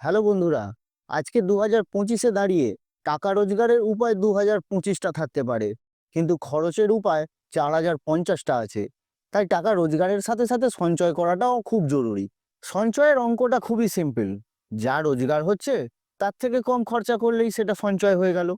Hello বন্ধুরা, আজকে দু হাজার পঁচিশে দাঁড়িয়ে টাকা রোজগারের উপায় দু হাজার পঁচিশটা থাকতে পারে। কিন্তু খরচের উপায় চার হাজার পঞ্চাশটা আছে। তাই টাকা রোজগারের সাথে সাথে সঞ্চয় করাটাও খুব জরুরি। সঞ্চয়ের অঙ্কটা খুবই সিম্পল। যা রোজগার হচ্ছে, তার থেকে কম খরচা করলেই সেটা সঞ্চয় হয়ে গেল।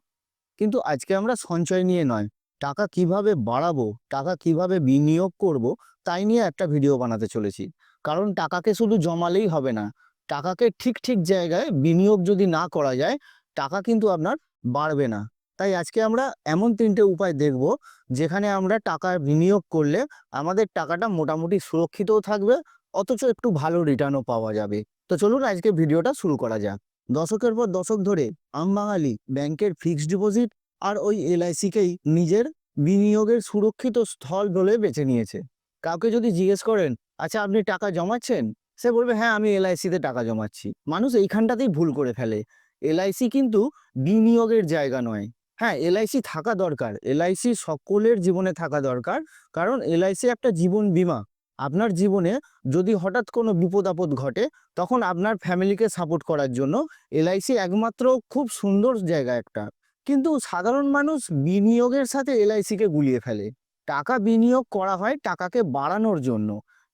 কিন্তু আজকে আমরা সঞ্চয় নিয়ে নয়, টাকা কীভাবে বাড়াবো, টাকা কীভাবে বিনিয়োগ করব, তাই নিয়ে একটা ভিডিও বানাতে চলেছি। কারণ টাকাকে শুধু জমালেই হবে না টাকাকে ঠিক ঠিক জায়গায় বিনিয়োগ যদি না করা যায়, টাকা কিন্তু আপনার বাড়বে না। তাই আজকে আমরা এমন তিনটে উপায় দেখব, যেখানে আমরা টাকা বিনিয়োগ করলে আমাদের টাকাটা মোটামুটি সুরক্ষিতও থাকবে, অথচ একটু ভালো রিটার্নও পাওয়া যাবে। তো চলুন আজকে ভিডিওটা শুরু করা যাক। দশকের পর দশক ধরে আম বাঙালি ব্যাংকের ফিক্সড ডিপোজিট আর ওই এলআইসিকেই নিজের বিনিয়োগের সুরক্ষিত স্থল বলে বেছে নিয়েছে। কাউকে যদি জিজ্ঞেস করেন আচ্ছা আপনি টাকা জমাচ্ছেন? সে বলবে হ্যাঁ আমি এলআইসিতে টাকা জমাচ্ছি। মানুষ এইখানটাতেই ভুল করে ফেলে। এলআইসি কিন্তু বিনিয়োগের জায়গা নয়। হ্যাঁ এলআইসি থাকা দরকার। এলআইসি সকলের জীবনে থাকা দরকার। কারণ এলআইসি একটা জীবন বীমা। আপনার জীবনে যদি হঠাৎ কোনো বিপদ আপদ ঘটে, তখন আপনার ফ্যামিলিকে সাপোর্ট করার জন্য এলআইসি একমাত্র খুব সুন্দর জায়গা একটা। কিন্তু সাধারণ মানুষ বিনিয়োগের সাথে এলআইসিকে গুলিয়ে ফেলে। টাকা বিনিয়োগ করা হয় টাকাকে বাড়ানোর জন্য।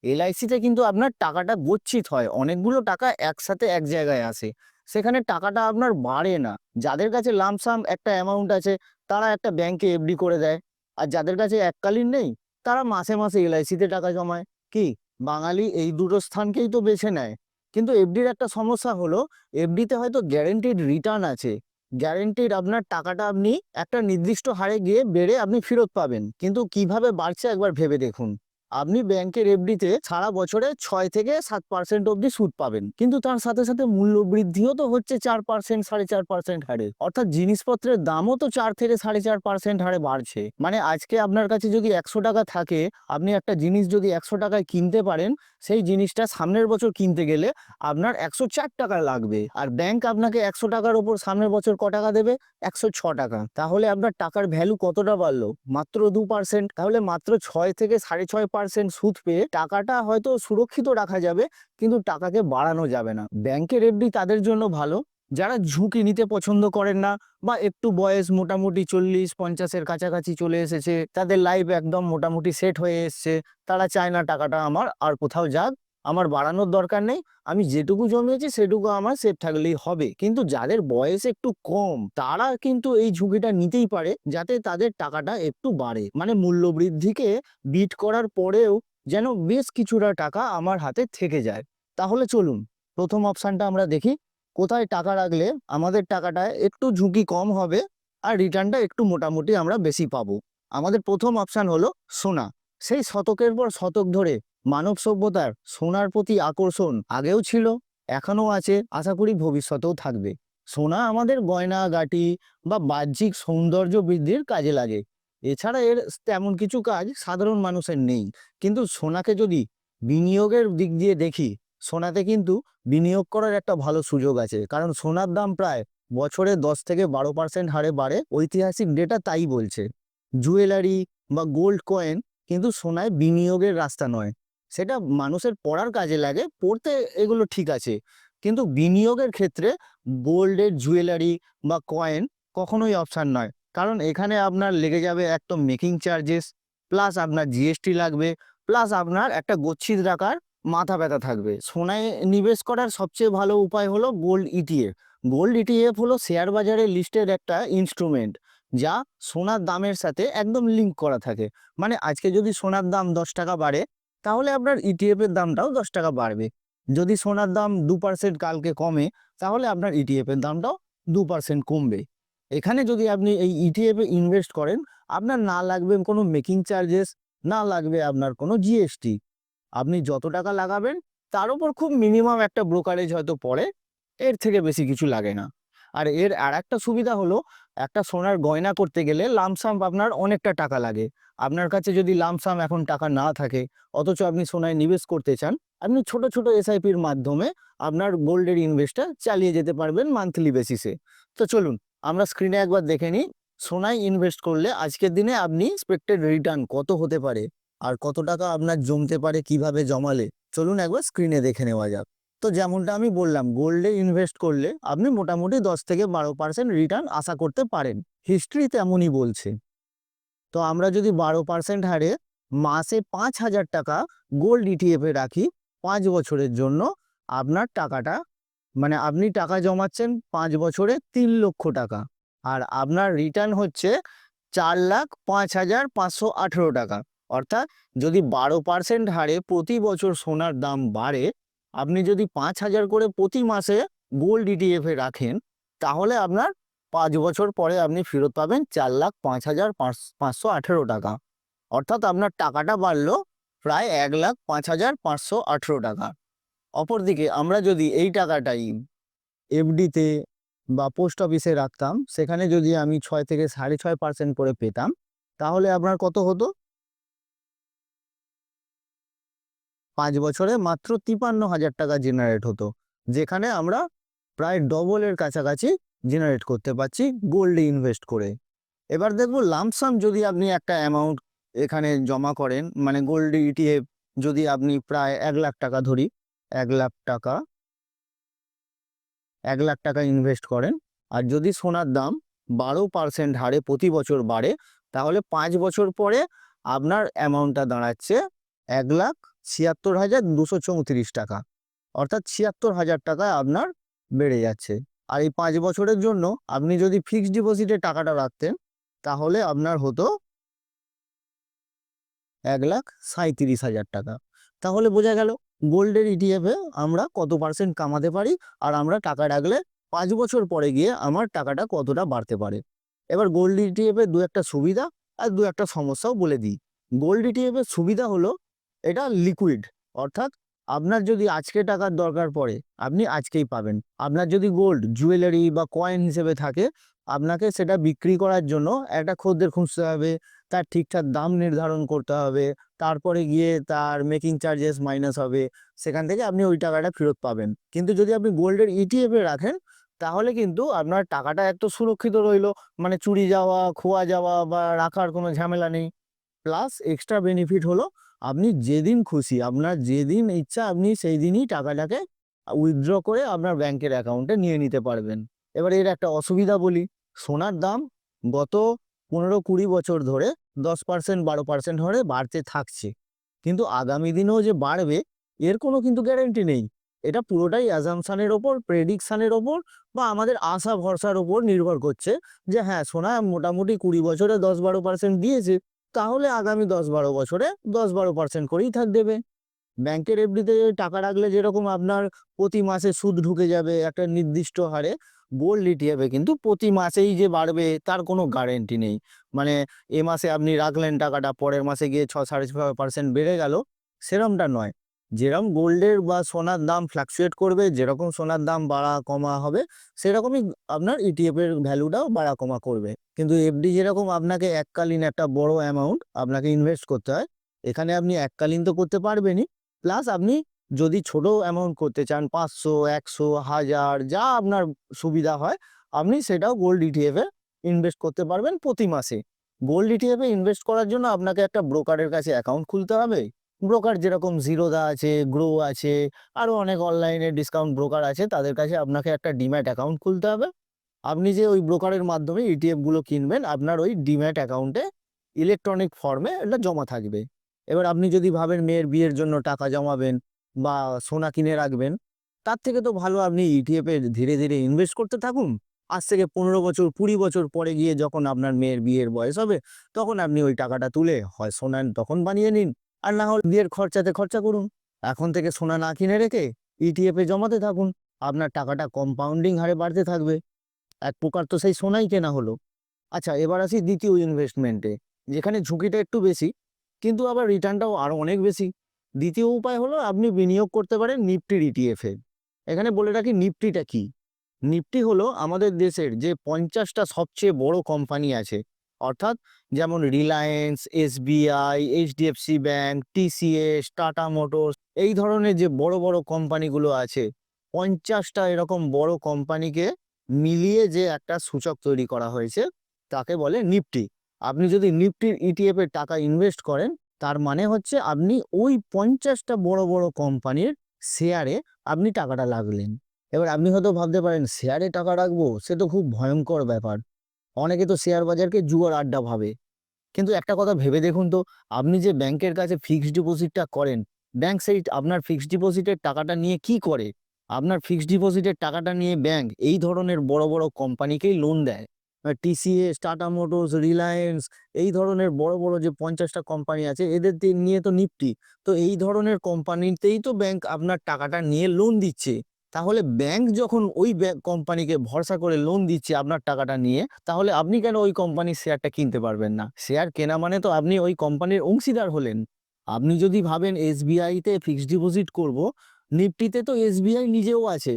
এলআইসিতে কিন্তু আপনার টাকাটা গচ্ছিত হয়। অনেকগুলো টাকা একসাথে এক জায়গায় আসে। সেখানে টাকাটা আপনার বাড়ে না। যাদের কাছে লামসাম একটা অ্যামাউন্ট আছে, তারা একটা ব্যাংকে এফডি করে দেয়। আর যাদের কাছে এককালীন নেই, তারা মাসে মাসে এলআইসিতে টাকা জমায়। কি? বাঙালি এই দুটো স্থানকেই তো বেছে নেয়। কিন্তু এফডির একটা সমস্যা হলো এফডিতে হয়তো গ্যারেন্টিড রিটার্ন আছে। গ্যারেন্টিড আপনার টাকাটা আপনি একটা নির্দিষ্ট হারে গিয়ে বেড়ে আপনি ফেরত পাবেন। কিন্তু কীভাবে বাড়ছে একবার ভেবে দেখুন। আপনি ব্যাংকের এফডিতে সারা বছরে ছয় থেকে সাত পার্সেন্ট অবধি সুদ পাবেন। কিন্তু তার সাথে সাথে মূল্য বৃদ্ধিও তো হচ্ছে চার পার্সেন্ট সাড়ে চার পার্সেন্ট হারে। অর্থাৎ জিনিসপত্রের দামও তো চার থেকে সাড়ে চার পার্সেন্ট হারে বাড়ছে। মানে আজকে আপনার কাছে যদি একশো টাকা থাকে, আপনি একটা জিনিস যদি একশো টাকায় কিনতে পারেন, সেই জিনিসটা সামনের বছর কিনতে গেলে আপনার একশো চার টাকা লাগবে। আর ব্যাংক আপনাকে একশো টাকার ওপর সামনের বছর ক টাকা দেবে? একশো ছ টাকা। তাহলে আপনার টাকার ভ্যালু কতটা বাড়লো? মাত্র দু পার্সেন্ট তাহলে মাত্র ছয় থেকে সাড়ে ছয় পার্সেন্ট সুদ পেয়ে টাকাটা হয়তো সুরক্ষিত রাখা যাবে, কিন্তু টাকাকে বাড়ানো যাবে না। ব্যাংকের এফডি তাদের জন্য ভালো। যারা ঝুঁকি নিতে পছন্দ করেন না বা একটু বয়স মোটামুটি চল্লিশ, পঞ্চাশের কাছাকাছি চলে এসেছে, তাদের লাইফ একদম মোটামুটি সেট হয়ে এসছে, তারা চায় না টাকাটা আমার আর কোথাও যাক। আমার বাড়ানোর দরকার নেই, আমি যেটুকু জমিয়েছি সেটুকু আমার সেফ থাকলেই হবে। কিন্তু যাদের বয়স একটু কম, তারা কিন্তু এই ঝুঁকিটা নিতেই পারে, যাতে তাদের টাকাটা একটু বাড়ে। মানে মূল্য বৃদ্ধিকে বিট করার পরেও যেন বেশ কিছুটা টাকা আমার হাতে থেকে যায়। তাহলে চলুন, প্রথম অপশানটা আমরা দেখি, কোথায় টাকা রাখলে আমাদের টাকাটা একটু ঝুঁকি কম হবে আর রিটার্নটা একটু মোটামুটি আমরা বেশি পাবো। আমাদের প্রথম অপশান হলো সোনা। সেই শতকের পর শতক ধরে মানব সভ্যতার সোনার প্রতি আকর্ষণ আগেও ছিল, এখনও আছে, আশা করি ভবিষ্যতেও থাকবে। সোনা আমাদের গয়না, গাটি বা বাহ্যিক সৌন্দর্য বৃদ্ধির কাজে লাগে। এছাড়া এর তেমন কিছু কাজ সাধারণ মানুষের নেই। কিন্তু সোনাকে যদি বিনিয়োগের দিক দিয়ে দেখি, সোনাতে কিন্তু বিনিয়োগ করার একটা ভালো সুযোগ আছে। কারণ সোনার দাম প্রায় বছরে দশ থেকে বারো পার্সেন্ট হারে বাড়ে, ঐতিহাসিক ডেটা তাই বলছে। জুয়েলারি বা গোল্ড কয়েন কিন্তু সোনায় বিনিয়োগের রাস্তা নয়। সেটা মানুষের পড়ার কাজে লাগে, পড়তে এগুলো ঠিক আছে। কিন্তু বিনিয়োগের ক্ষেত্রে গোল্ডের জুয়েলারি বা কয়েন কখনোই অপশান নয়। কারণ এখানে আপনার লেগে যাবে একদম মেকিং চার্জেস, প্লাস আপনার জিএসটি লাগবে, প্লাস আপনার একটা গচ্ছিত রাখার মাথা ব্যথা থাকবে। সোনায় নিবেশ করার সবচেয়ে ভালো উপায় হলো গোল্ড ইটিএফ গোল্ড ইটিএফ হলো শেয়ার বাজারের লিস্টের একটা ইনস্ট্রুমেন্ট, যা সোনার দামের সাথে একদম লিঙ্ক করা থাকে। মানে আজকে যদি সোনার দাম দশ টাকা বাড়ে তাহলে আপনার ইটিএফ এর দামটাও দশ টাকা বাড়বে। যদি সোনার দাম দু পার্সেন্ট কালকে কমে, তাহলে আপনার ইটিএফ এর দামটাও দু পার্সেন্ট কমবে। এখানে যদি আপনি এই ইটিএফ এ ইনভেস্ট করেন, আপনার না লাগবে কোনো মেকিং চার্জেস না লাগবে আপনার কোনো জিএসটি আপনি যত টাকা লাগাবেন, তার উপর খুব মিনিমাম একটা ব্রোকারেজ হয়তো পড়ে, এর থেকে বেশি কিছু লাগে না। আর এর আর একটা সুবিধা হলো, একটা সোনার গয়না করতে গেলে লামসাম আপনার অনেকটা টাকা লাগে। আপনার কাছে যদি লামসাম এখন টাকা না থাকে, অথচ আপনি সোনায় নিবেশ করতে চান, আপনি ছোট ছোট এসআইপির মাধ্যমে আপনার গোল্ডের ইনভেস্টটা চালিয়ে যেতে পারবেন মান্থলি বেসিসে তো চলুন, আমরা স্ক্রিনে একবার দেখে নিই, সোনায় ইনভেস্ট করলে আজকের দিনে আপনি এক্সপেক্টেড রিটার্ন কত হতে পারে, আর কত টাকা আপনার জমতে পারে, কীভাবে জমালে? চলুন একবার স্ক্রিনে দেখে নেওয়া যাক। তো যেমনটা আমি বললাম, গোল্ডে ইনভেস্ট করলে আপনি মোটামুটি দশ থেকে বারো পার্সেন্ট রিটার্ন আশা করতে পারেন। হিস্ট্রি তেমনই বলছে। তো আমরা যদি বারো পার্সেন্ট হারে মাসে পাঁচ হাজার টাকা গোল্ড ইটিএফে রাখি পাঁচ বছরের জন্য, আপনার টাকাটা মানে আপনি টাকা জমাচ্ছেন পাঁচ বছরে তিন লক্ষ টাকা। আর আপনার রিটার্ন হচ্ছে চার লাখ পাঁচ হাজার পাঁচশো আঠেরো টাকা। অর্থাৎ যদি বারো পার্সেন্ট হারে প্রতি বছর সোনার দাম বাড়ে, আপনি যদি পাঁচ হাজার করে প্রতি মাসে গোল্ড ইটিএফে রাখেন, তাহলে আপনার পাঁচ বছর পরে আপনি ফেরত পাবেন চার লাখ পাঁচ হাজার পাঁচ- পাঁচশো আঠেরো টাকা। অর্থাৎ আপনার টাকাটা বাড়লো প্রায় এক লাখ পাঁচ হাজার পাঁচশো আঠেরো টাকা। অপরদিকে আমরা যদি এই টাকাটাই এফডিতে বা পোস্ট অফিসে রাখতাম, সেখানে যদি আমি ছয় থেকে সাড়ে ছয় পার্সেন্ট করে পেতাম, তাহলে আপনার কত হতো? পাঁচ বছরে মাত্র তিপান্ন হাজার টাকা জেনারেট হতো, যেখানে আমরা প্রায় ডবলের কাছাকাছি জেনারেট করতে পারছি গোল্ডে ইনভেস্ট করে। এবার দেখব লামসাম যদি আপনি একটা অ্যামাউন্ট এখানে জমা করেন মানে গোল্ড ইটিএফ যদি আপনি প্রায় এক লাখ টাকা ধরি, এক লাখ টাকা, এক লাখ টাকা ইনভেস্ট করেন, আর যদি সোনার দাম বারো পার্সেন্ট হারে প্রতি বছর বাড়ে, তাহলে পাঁচ বছর পরে আপনার অ্যামাউন্টটা দাঁড়াচ্ছে এক লাখ ছিয়াত্তর হাজার দুশো চৌত্রিশ টাকা। অর্থাৎ ছিয়াত্তর হাজার টাকা আপনার বেড়ে যাচ্ছে। আর এই পাঁচ বছরের জন্য আপনি যদি ফিক্সড ডিপোজিটে টাকাটা রাখতেন, তাহলে আপনার হতো এক লাখ সাঁত্রিশ হাজার টাকা। তাহলে বোঝা গেল গোল্ডের ইটিএফে আমরা কত পার্সেন্ট কামাতে পারি আর আমরা টাকা রাখলে পাঁচ বছর পরে গিয়ে আমার টাকাটা কতটা বাড়তে পারে। এবার গোল্ড ইটিএফে দু একটা সুবিধা আর দু একটা সমস্যাও বলে দিই। গোল্ড ইটিএফের সুবিধা হলো এটা লিকুইড অর্থাৎ আপনার যদি আজকে টাকার দরকার পড়ে, আপনি আজকেই পাবেন। আপনার যদি গোল্ড জুয়েলারি বা কয়েন হিসেবে থাকে, আপনাকে সেটা বিক্রি করার জন্য একটা খদ্দের খুঁজতে হবে, তার ঠিকঠাক দাম নির্ধারণ করতে হবে, তারপরে গিয়ে তার মেকিং চার্জেস মাইনাস হবে, সেখান থেকে আপনি ওই টাকাটা ফেরত পাবেন। কিন্তু যদি আপনি গোল্ডের ইটিএফে রাখেন, তাহলে কিন্তু আপনার টাকাটা এত সুরক্ষিত রইল মানে চুরি যাওয়া, খোয়া যাওয়া বা রাখার কোনো ঝামেলা নেই। প্লাস এক্সট্রা বেনিফিট হলো আপনি যেদিন খুশি, আপনার যেদিন ইচ্ছা, আপনি সেই দিনই টাকাটাকে উইথড্র করে আপনার ব্যাংকের অ্যাকাউন্টে নিয়ে নিতে পারবেন। এবার এর একটা অসুবিধা বলি, সোনার দাম গত পনেরো কুড়ি বছর ধরে দশ পার্সেন্ট বারো পার্সেন্ট হরে বাড়তে থাকছে। কিন্তু আগামী দিনেও যে বাড়বে, এর কোনো কিন্তু গ্যারেন্টি নেই। এটা পুরোটাই অ্যাজামশানের ওপর প্রেডিকশানের ওপর বা আমাদের আশা ভরসার ওপর নির্ভর করছে যে হ্যাঁ সোনা মোটামুটি কুড়ি বছরে দশ, বারো পার্সেন্ট দিয়েছে। তাহলে আগামী দশ বারো বছরে দশ বারো পার্সেন্ট করেই থাক দেবে। ব্যাংকের এফডিতে টাকা রাখলে যেরকম আপনার প্রতি মাসে সুদ ঢুকে যাবে, একটা নির্দিষ্ট হারে গোল্ড ইটিএফে কিন্তু প্রতি মাসেই যে বাড়বে তার কোনো গ্যারেন্টি নেই। মানে এ মাসে আপনি রাখলেন টাকাটা, পরের মাসে গিয়ে ছ সাড়ে ছ পার্সেন্ট বেড়ে গেল, সেরমটা নয়। যেরকম গোল্ডের বা সোনার দাম ফ্লাকচুয়েট করবে, যেরকম সোনার দাম বাড়া কমা হবে, সেরকমই আপনার ইটিএফ এর ভ্যালুটাও বাড়া কমা করবে। কিন্তু এফডি যেরকম আপনাকে এককালীন একটা বড় অ্যামাউন্ট আপনাকে ইনভেস্ট করতে হয়, এখানে আপনি এককালীন তো করতে পারবেনই প্লাস আপনি যদি ছোট অ্যামাউন্ট করতে চান, পাঁচশো, একশো, হাজার, যা আপনার সুবিধা হয়, আপনি সেটাও গোল্ড ইটিএফে ইনভেস্ট করতে পারবেন প্রতি মাসে। গোল্ড ইটিএফে ইনভেস্ট করার জন্য আপনাকে একটা ব্রোকারের কাছে অ্যাকাউন্ট খুলতে হবে ব্রোকার যেরকম জিরোদা আছে গ্রো আছে আরও অনেক অনলাইনে ডিসকাউন্ট ব্রোকার আছে, তাদের কাছে আপনাকে একটা ডিম্যাট অ্যাকাউন্ট খুলতে হবে। আপনি যে ওই ব্রোকারের মাধ্যমে ইটিএফগুলো কিনবেন, আপনার ওই ডিম্যাট অ্যাকাউন্টে ইলেকট্রনিক ফর্মে এটা জমা থাকবে। এবার আপনি যদি ভাবেন মেয়ের বিয়ের জন্য টাকা জমাবেন বা সোনা কিনে রাখবেন, তার থেকে তো ভালো আপনি ইটিএফে ধীরে ধীরে ইনভেস্ট করতে থাকুন। আজ থেকে পনেরো বছর, কুড়ি বছর পরে গিয়ে যখন আপনার মেয়ের বিয়ের বয়স হবে, তখন আপনি ওই টাকাটা তুলে হয় সোনা তখন বানিয়ে নিন। আর না হলে বিয়ের খরচাতে খরচা করুন। এখন থেকে সোনা না কিনে রেখে ইটিএফে জমাতে থাকুন। আপনার টাকাটা কম্পাউন্ডিং হারে বাড়তে থাকবে। এক প্রকার তো সেই সোনাই কেনা হলো। আচ্ছা এবার আসি দ্বিতীয় ইনভেস্টমেন্টে যেখানে ঝুঁকিটা একটু বেশি, কিন্তু আবার রিটার্নটাও আরও অনেক বেশি। দ্বিতীয় উপায় হলো আপনি বিনিয়োগ করতে পারেন নিফটির ইটিএফে এখানে বলে রাখি নিফটিটা কি? নিফটি হলো আমাদের দেশের যে পঞ্চাশটা সবচেয়ে বড় কোম্পানি আছে অর্থাৎ যেমন Reliance SBI HDFC bank TCS Tata Motors এই ধরনের যে বড় বড় কোম্পানিগুলো আছে, পঞ্চাশটা এরকম বড় কোম্পানিকে মিলিয়ে যে একটা সূচক তৈরি করা হয়েছে, তাকে বলে নিফটি। আপনি যদি নিফটির ইটিএফ এর টাকা ইনভেস্ট করেন, তার মানে হচ্ছে আপনি ওই পঞ্চাশটা বড় বড় কোম্পানির শেয়ারে আপনি টাকাটা লাগলেন। এবার আপনি হয়তো ভাবতে পারেন শেয়ারে টাকা রাখব? সে তো খুব ভয়ঙ্কর ব্যাপার। অনেকে তো শেয়ার বাজারকে জুয়ার আড্ডা ভাবে। কিন্তু একটা কথা ভেবে দেখুন তো, আপনি যে ব্যাংকের কাছে ফিক্সড ডিপোজিটটা করেন ব্যাংক সেই আপনার ফিক্সড ডিপোজিটের টাকাটা নিয়ে কি করে? আপনার ফিক্সড ডিপোজিটের টাকাটা নিয়ে ব্যাংক এই ধরনের বড় বড় কোম্পানিকেই লোন দেয়। টিসিএস টাটা মোটরস রিলায়েন্স এই ধরনের বড় বড় যে পঞ্চাশটা কোম্পানি আছে, এদের নিয়ে তো নিফটি তো এই ধরনের কোম্পানিতেই তো ব্যাংক আপনার টাকাটা নিয়ে লোন দিচ্ছে। তাহলে ব্যাংক যখন ওই কোম্পানিকে ভরসা করে লোন দিচ্ছে আপনার টাকাটা নিয়ে, তাহলে আপনি কেন ওই কোম্পানির শেয়ারটা কিনতে পারবেন না? শেয়ার কেনা মানে তো আপনি ওই কোম্পানির অংশীদার হলেন। আপনি যদি ভাবেন এসবিআইতে ফিক্সড ডিপোজিট করব নিফটিতে তো এসবিআই নিজেও আছে।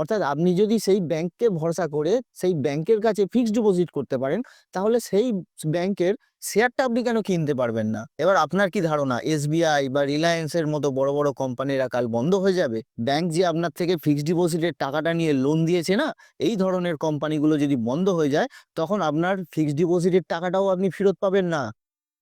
অর্থাৎ আপনি যদি সেই ব্যাংককে ভরসা করে সেই ব্যাংকের কাছে ফিক্সড ডিপোজিট করতে পারেন, তাহলে সেই ব্যাংকের শেয়ারটা আপনি কেন কিনতে পারবেন না? এবার আপনার কি ধারণা? এসবিআই বা রিলায়েন্সের মতো বড় বড় কোম্পানিরা কাল বন্ধ হয়ে যাবে? ব্যাংক যে আপনার থেকে ফিক্সড ডিপোজিটের টাকাটা নিয়ে লোন দিয়েছে না, এই ধরনের কোম্পানিগুলো যদি বন্ধ হয়ে যায়, তখন আপনার ফিক্সড ডিপোজিটের টাকাটাও আপনি ফেরত পাবেন না।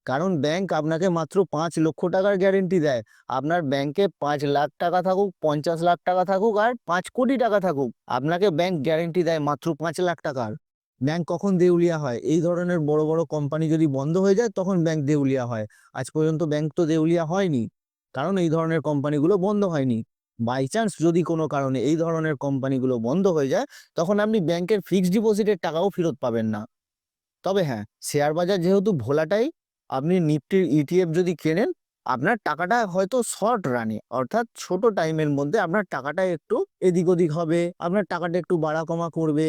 কারণ ব্যাংক আপনাকে মাত্র পাঁচ লক্ষ টাকার গ্যারেন্টি দেয়। আপনার ব্যাংকে পাঁচ লাখ টাকা থাকুক, পঞ্চাশ লাখ টাকা থাকুক আর পাঁচ কোটি টাকা থাকুক, আপনাকে ব্যাংক গ্যারেন্টি দেয় মাত্র পাঁচ লাখ টাকার। ব্যাংক কখন দেউলিয়া হয়? এই ধরনের বড় বড় কোম্পানি যদি বন্ধ হয়ে যায়, তখন ব্যাংক দেউলিয়া হয়। আজ পর্যন্ত ব্যাংক তো দেউলিয়া হয়নি, কারণ এই ধরনের কোম্পানিগুলো বন্ধ হয়নি। বাই চান্স যদি কোনো কারণে এই ধরনের কোম্পানিগুলো বন্ধ হয়ে যায়, তখন আপনি ব্যাংকের ফিক্সড ডিপোজিটের টাকাও ফেরত পাবেন না। তবে হ্যাঁ শেয়ার বাজার যেহেতু ভোলাটাই আপনি নিফটির ইটিএফ যদি কেনেন, আপনার টাকাটা হয়তো শর্ট রানে, অর্থাৎ ছোট টাইমের মধ্যে আপনার টাকাটা একটু এদিক ওদিক হবে, আপনার টাকাটা একটু বাড়া কমা করবে,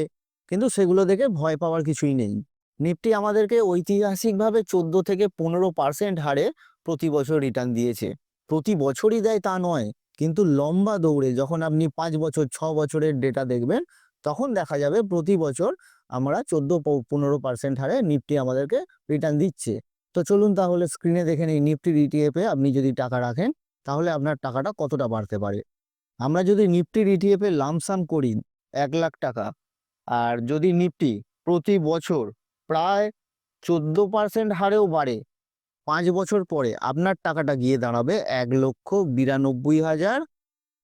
কিন্তু সেগুলো দেখে ভয় পাওয়ার কিছুই নেই। নিফটি আমাদেরকে ঐতিহাসিকভাবে চোদ্দ থেকে পনেরো পার্সেন্ট হারে প্রতি বছর রিটার্ন দিয়েছে। প্রতি বছরই দেয় তা নয়, কিন্তু লম্বা দৌড়ে যখন আপনি পাঁচ বছর, ছ বছরের ডেটা দেখবেন, তখন দেখা যাবে প্রতি বছর আমরা চোদ্দ পনেরো পার্সেন্ট হারে নিফটি আমাদেরকে রিটার্ন দিচ্ছে। তো চলুন তাহলে স্ক্রিনে দেখে নিই নিফটির ইটিএফে আপনি যদি টাকা রাখেন, তাহলে আপনার টাকাটা কতটা বাড়তে পারে? আমরা যদি নিফটির ইটিএফে লামসাম করি এক লাখ টাকা, আর যদি নিফটি প্রতি বছর প্রায় চোদ্দ পার্সেন্ট হারেও বাড়ে, পাঁচ বছর পরে আপনার টাকাটা গিয়ে দাঁড়াবে এক লক্ষ বিরানব্বই হাজার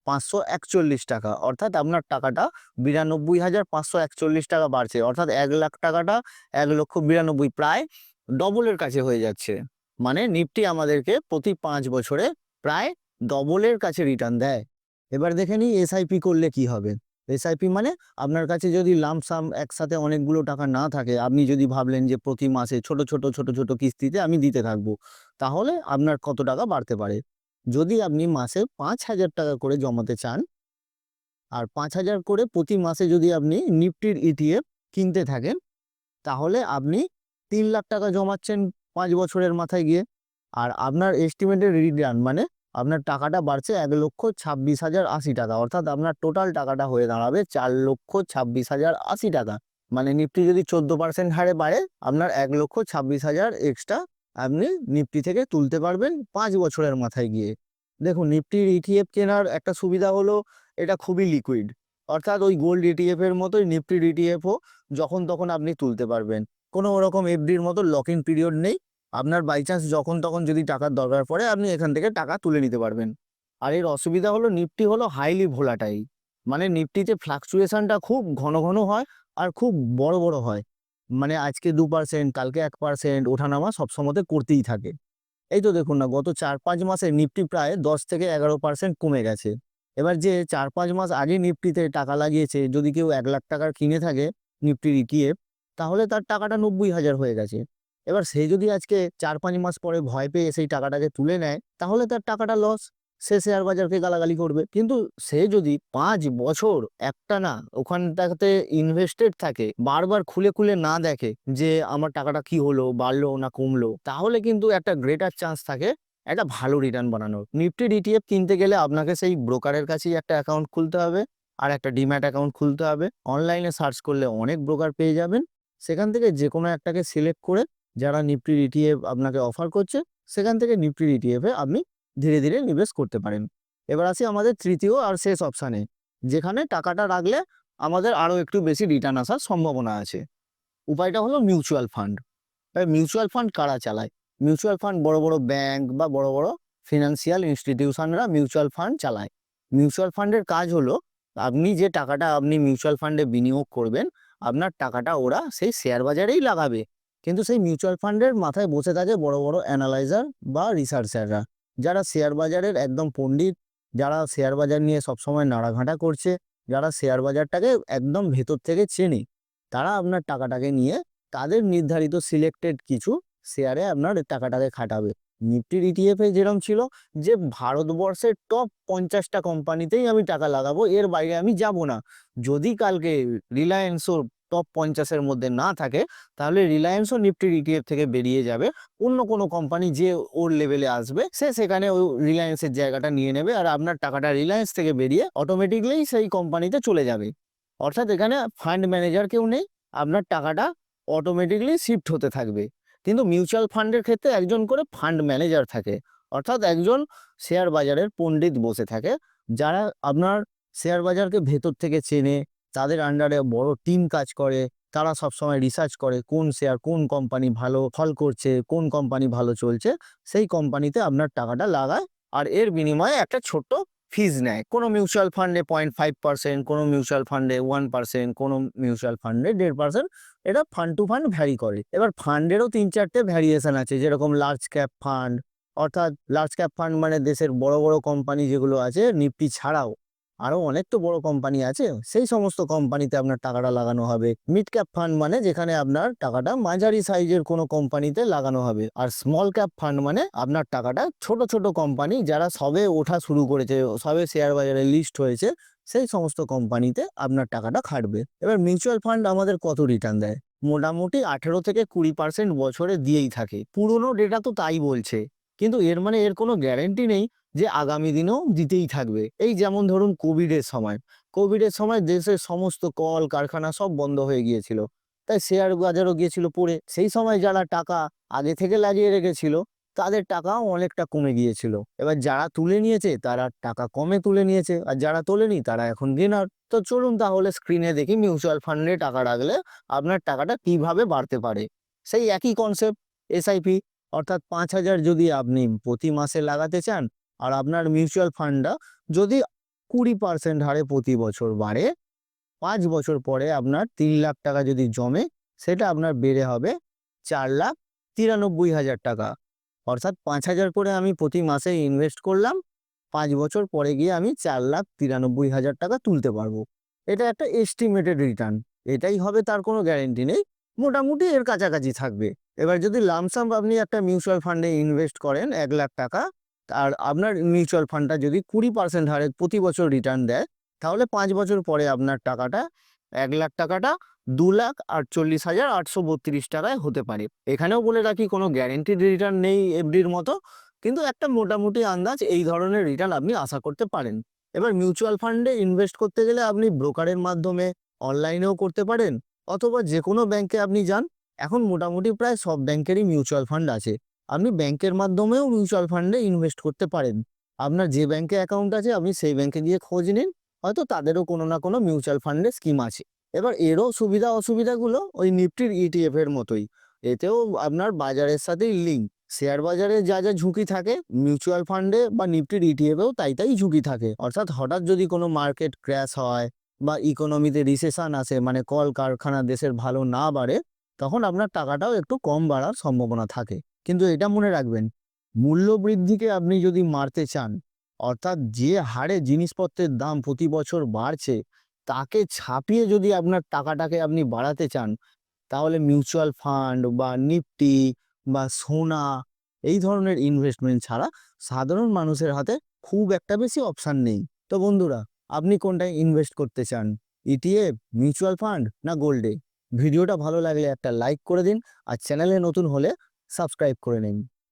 পাঁচশো একচল্লিশ টাকা। অর্থাৎ আপনার টাকাটা বিরানব্বই হাজার পাঁচশো একচল্লিশ টাকা বাড়ছে। অর্থাৎ এক লাখ টাকাটা এক লক্ষ বিরানব্বই, প্রায় ডবলের কাছে হয়ে যাচ্ছে। মানে নিফটি আমাদেরকে প্রতি পাঁচ বছরে প্রায় ডবলের কাছে রিটার্ন দেয়। এবার দেখে নিই এসআইপি করলে কি হবে। এসআইপি মানে আপনার কাছে যদি লামসাম একসাথে অনেকগুলো টাকা না থাকে, আপনি যদি ভাবলেন যে প্রতি মাসে ছোট ছোট ছোট ছোট কিস্তিতে আমি দিতে থাকব, তাহলে আপনার কত টাকা বাড়তে পারে? যদি আপনি মাসে পাঁচ হাজার টাকা করে জমাতে চান, আর পাঁচ হাজার করে প্রতি মাসে যদি আপনি নিফটির ইটিএফ কিনতে থাকেন, তাহলে আপনি তিন লাখ টাকা জমাচ্ছেন পাঁচ বছরের মাথায় গিয়ে। আর আপনার এস্টিমেটেড রিটার্ন মানে আপনার টাকাটা বাড়ছে এক লক্ষ ছাব্বিশ হাজার আশি টাকা। অর্থাৎ আপনার টোটাল টাকাটা হয়ে দাঁড়াবে চার লক্ষ ছাব্বিশ হাজার আশি টাকা। মানে নিফটি যদি চোদ্দ পার্সেন্ট হারে বাড়ে, আপনার এক লক্ষ ছাব্বিশ হাজার এক্সট্রা আপনি নিফটি থেকে তুলতে পারবেন পাঁচ বছরের মাথায় গিয়ে। দেখুন, নিফটির ইটিএফ কেনার একটা সুবিধা হলো, এটা খুবই লিকুইড অর্থাৎ ওই গোল্ড ইটিএফ এর মতোই নিফটির ইটিএফও যখন তখন আপনি তুলতে পারবেন। কোনো ওরকম এফডির মতো লক পিরিয়ড নেই। আপনার বাই চান্স যখন তখন যদি টাকার দরকার পড়ে, আপনি এখান থেকে টাকা তুলে নিতে পারবেন। আর এর অসুবিধা হলো নিফটি হলো হাইলি ভোলাটাইল মানে নিফটিতে ফ্লাকচুয়েশনটা খুব ঘন ঘন হয় আর খুব বড় বড় হয়। মানে আজকে দু পার্সেন্ট কালকে এক পার্সেন্ট ওঠানামা সবসময়তে করতেই থাকে। এই তো দেখুন না, গত চার পাঁচ মাসে নিফটি প্রায় দশ থেকে এগারো পার্সেন্ট কমে গেছে। এবার যে চার পাঁচ মাস আগে নিফটিতে টাকা লাগিয়েছে, যদি কেউ এক লাখ টাকার কিনে থাকে নিফটির ইটিএফ তাহলে তার টাকাটা নব্বই হাজার হয়ে গেছে। এবার সে যদি আজকে চার পাঁচ মাস পরে ভয় পেয়ে সেই টাকাটাকে তুলে নেয়, তাহলে তার টাকাটা লস সে শেয়ার বাজারকে গালাগালি করবে। কিন্তু সে যদি পাঁচ বছর একটা না ওখানটাতে ইনভেস্টেড থাকে, বারবার খুলে খুলে না দেখে যে আমার টাকাটা কি হলো, বাড়লো না কমলো, তাহলে কিন্তু একটা গ্রেটার চান্স থাকে একটা ভালো রিটার্ন বানানোর। নিফটি ডিটিএফ কিনতে গেলে আপনাকে সেই ব্রোকারের কাছেই একটা অ্যাকাউন্ট খুলতে হবে, আর একটা ডিম্যাট অ্যাকাউন্ট খুলতে হবে। অনলাইনে সার্চ করলে অনেক ব্রোকার পেয়ে যাবেন। সেখান থেকে যে কোনো একটাকে সিলেক্ট করে যারা নিফটির ইটিএফ আপনাকে অফার করছে, সেখান থেকে নিফটির ইটিএফে আপনি ধীরে ধীরে নিবেশ করতে পারেন। এবার আসি আমাদের তৃতীয় আর শেষ অপশানে যেখানে টাকাটা রাখলে আমাদের আরও একটু বেশি রিটার্ন আসার সম্ভাবনা আছে। উপায়টা হলো মিউচুয়াল ফান্ড মিউচুয়াল ফান্ড কারা চালায়? মিউচুয়াল ফান্ড বড় বড় ব্যাংক বা বড় বড় ফিনান্সিয়াল ইনস্টিটিউশনরা মিউচুয়াল ফান্ড চালায়। মিউচুয়াল ফান্ডের কাজ হলো, আপনি যে টাকাটা আপনি মিউচুয়াল ফান্ডে বিনিয়োগ করবেন আপনার টাকাটা ওরা সেই শেয়ার বাজারেই লাগাবে। কিন্তু সেই মিউচুয়াল ফান্ডের মাথায় বসে থাকে বড় বড় অ্যানালাইজার বা রিসার্চাররা যারা শেয়ার বাজারের একদম পণ্ডিত, যারা শেয়ার বাজার নিয়ে সবসময় নাড়াঘাঁটা করছে, যারা শেয়ার বাজারটাকে একদম ভেতর থেকে চেনে, তারা আপনার টাকাটাকে নিয়ে তাদের নির্ধারিত সিলেক্টেড কিছু শেয়ারে আপনার টাকাটাকে খাটাবে। নিফটির ইটিএফ এ যেরকম ছিল যে ভারতবর্ষের টপ পঞ্চাশটা কোম্পানিতেই আমি টাকা লাগাবো, এর বাইরে আমি যাব না। যদি কালকে রিলায়েন্সও টপ পঞ্চাশের মধ্যে না থাকে, তাহলে রিলায়েন্সও নিফটির ইটিএফ থেকে বেরিয়ে যাবে। অন্য কোনো কোম্পানি যে ওর লেভেলে আসবে, সে সেখানে ওই রিলায়েন্সের জায়গাটা নিয়ে নেবে আর আপনার টাকাটা রিলায়েন্স থেকে বেরিয়ে অটোমেটিকলি সেই কোম্পানিতে চলে যাবে। অর্থাৎ এখানে ফান্ড ম্যানেজার কেউ নেই, আপনার টাকাটা অটোমেটিকলি শিফট হতে থাকবে। কিন্তু মিউচুয়াল ফান্ডের ক্ষেত্রে একজন করে ফান্ড ম্যানেজার থাকে। অর্থাৎ একজন শেয়ার বাজারের পণ্ডিত বসে থাকে, যারা আপনার শেয়ার বাজারকে ভেতর থেকে চেনে, তাদের আন্ডারে বড় টিম কাজ করে, তারা সবসময় রিসার্চ করে কোন শেয়ার কোন কোম্পানি ভালো, ফল করছে, কোন কোম্পানি ভালো চলছে, সেই কোম্পানিতে আপনার টাকাটা লাগায়। আর এর বিনিময়ে একটা ছোট্ট ফিজ নেয়। কোনো মিউচুয়াল ফান্ডে পয়েন্ট ফাইভ পার্সেন্ট কোনো মিউচুয়াল ফান্ডে ওয়ান পার্সেন্ট কোনো মিউচুয়াল ফান্ডে দেড় পার্সেন্ট এটা ফান্ড টু ফান্ড ভ্যারি করে। এবার ফান্ডেরও তিন চারটে ভ্যারিয়েশন আছে, যেরকম লার্জ ক্যাপ ফান্ড অর্থাৎ লার্জ ক্যাপ ফান্ড মানে দেশের বড় বড় কোম্পানি যেগুলো আছে নিফটি ছাড়াও। আরও অনেক তো বড় কোম্পানি আছে, সেই সমস্ত কোম্পানিতে আপনার টাকাটা লাগানো হবে। মিড ক্যাপ ফান্ড মানে যেখানে আপনার টাকাটা মাঝারি সাইজের কোনো কোম্পানিতে লাগানো হবে। আর স্মল ক্যাপ ফান্ড মানে আপনার টাকাটা ছোট ছোট কোম্পানি যারা সবে ওঠা শুরু করেছে, সবে শেয়ার বাজারে লিস্ট হয়েছে, সেই সমস্ত কোম্পানিতে আপনার টাকাটা খাটবে। এবার মিউচুয়াল ফান্ড আমাদের কত রিটার্ন দেয়? মোটামুটি আঠেরো থেকে কুড়ি পার্সেন্ট বছরে দিয়েই থাকে। পুরনো ডেটা তো তাই বলছে। কিন্তু এর মানে এর কোনো গ্যারেন্টি নেই। যে আগামী দিনেও দিতেই থাকবে। এই যেমন ধরুন কোভিডের সময়। কোভিডের সময় দেশের সমস্ত কল, কারখানা সব বন্ধ হয়ে গিয়েছিল। তাই শেয়ার বাজারও গিয়েছিল পড়ে। সেই সময় যারা টাকা আগে থেকে লাগিয়ে রেখেছিল, তাদের টাকাও অনেকটা কমে গিয়েছিল। এবার যারা তুলে নিয়েছে, তারা টাকা কমে তুলে নিয়েছে। আর যারা তোলেনি, তারা এখন গেনার। তো চলুন তাহলে স্ক্রিনে দেখি মিউচুয়াল ফান্ডে টাকা রাখলে আপনার টাকাটা কীভাবে বাড়তে পারে। সেই একই কনসেপ্ট এসআইপি অর্থাৎ পাঁচ হাজার যদি আপনি প্রতি মাসে লাগাতে চান আর আপনার মিউচুয়াল ফান্ডটা যদি কুড়ি পার্সেন্ট হারে প্রতি বছর বাড়ে, পাঁচ বছর পরে আপনার তিন লাখ টাকা যদি জমে, সেটা আপনার বেড়ে হবে চার লাখ তিরানব্বই হাজার টাকা। অর্থাৎ পাঁচ হাজার করে আমি প্রতি মাসে ইনভেস্ট করলাম, পাঁচ বছর পরে গিয়ে আমি চার লাখ তিরানব্বই হাজার টাকা তুলতে পারব। এটা একটা এস্টিমেটেড রিটার্ন এটাই হবে তার কোনো গ্যারেন্টি নেই, মোটামুটি এর কাছাকাছি থাকবে। এবার যদি লামসাম আপনি একটা মিউচুয়াল ফান্ডে ইনভেস্ট করেন এক লাখ টাকা আর আপনার মিউচুয়াল ফান্ডটা যদি কুড়ি পার্সেন্ট হারে প্রতি বছর রিটার্ন দেয়, তাহলে পাঁচ বছর পরে আপনার টাকাটা এক লাখ টাকাটা দু লাখ আটচল্লিশ হাজার আটশো বত্রিশ টাকায় হতে পারে। এখানেও বলে রাখি, কোনো গ্যারেন্টিড রিটার্ন নেই এফডির মতো, কিন্তু একটা মোটামুটি আন্দাজ এই ধরনের রিটার্ন আপনি আশা করতে পারেন। এবার মিউচুয়াল ফান্ডে ইনভেস্ট করতে গেলে আপনি ব্রোকারের মাধ্যমে অনলাইনেও করতে পারেন, অথবা যে কোনো ব্যাংকে আপনি যান। এখন মোটামুটি প্রায় সব ব্যাংকেরই মিউচুয়াল ফান্ড আছে। আপনি ব্যাংকের মাধ্যমেও মিউচুয়াল ফান্ডে ইনভেস্ট করতে পারেন। আপনার যে ব্যাংকে অ্যাকাউন্ট আছে, আপনি সেই ব্যাংকে গিয়ে খোঁজ নিন, হয়তো তাদেরও কোনো না কোনো মিউচুয়াল ফান্ডে স্কিম আছে। এবার এরও সুবিধা অসুবিধাগুলো ওই নিফটির ইটিএফ এর মতোই। এতেও আপনার বাজারের সাথেই লিঙ্ক শেয়ার বাজারে যা যা ঝুঁকি থাকে মিউচুয়াল ফান্ডে বা নিফটির ইটিএফেও তাই তাই ঝুঁকি থাকে। অর্থাৎ হঠাৎ যদি কোনো মার্কেট ক্র্যাশ হয় বা ইকোনমিতে রিসেশন আসে মানে কল কারখানা দেশের ভালো না বাড়ে, তখন আপনার টাকাটাও একটু কম বাড়ার সম্ভাবনা থাকে। কিন্তু এটা মনে রাখবেন মূল্য বৃদ্ধিকে আপনি যদি মারতে চান, অর্থাৎ যে হারে জিনিসপত্রের দাম প্রতি বছর বাড়ছে, তাকে ছাপিয়ে যদি আপনার টাকাটাকে আপনি বাড়াতে চান, তাহলে মিউচুয়াল ফান্ড বা নিফটি বা সোনা, এই ধরনের ইনভেস্টমেন্ট ছাড়া সাধারণ মানুষের হাতে খুব একটা বেশি অপশান নেই। তো বন্ধুরা, আপনি কোনটায় ইনভেস্ট করতে চান ইটিএফ মিউচুয়াল ফান্ড না গোল্ডে ভিডিওটা ভালো লাগলে একটা লাইক করে দিন, আর চ্যানেলে নতুন হলে সাবস্ক্রাইব করে নিন।